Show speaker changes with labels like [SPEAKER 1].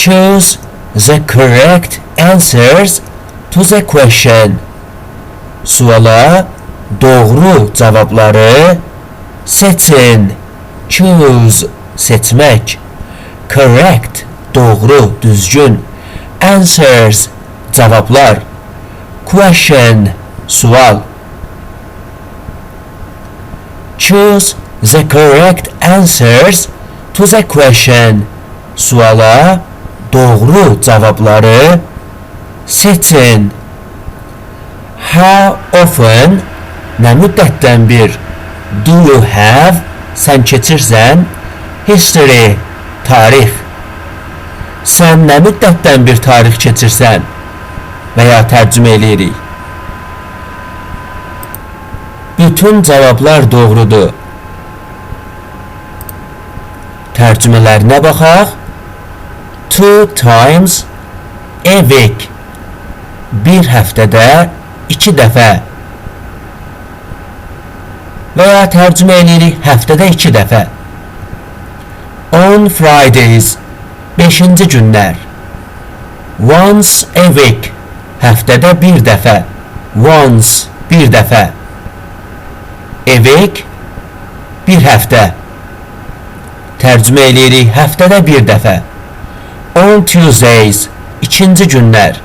[SPEAKER 1] Choose the correct answers to the question. Suala doğru cavabları seçin. Choose seçmek. Correct doğru, düzgün. Answers cavablar. Question sual. Choose the correct answers to the question. Suala doğru cavabları seçin. How often nə müddətdən bir do you have sən keçirsən history tarix sən nə müddətdən bir tarix keçirsən və ya tərcümə eləyirik. Bütün cavablar doğrudur. Tərcümələrinə baxaq. Two times a week. Bir həftədə iki dəfə. Və ya tərcümə eləyirik həftədə iki dəfə. On Fridays. Beşinci günlər. Once a week. Həftədə bir dəfə. Once. Bir dəfə. A week. Bir həftə. Tərcümə eləyirik həftədə bir dəfə. On Tuesdays. ikinci günlər.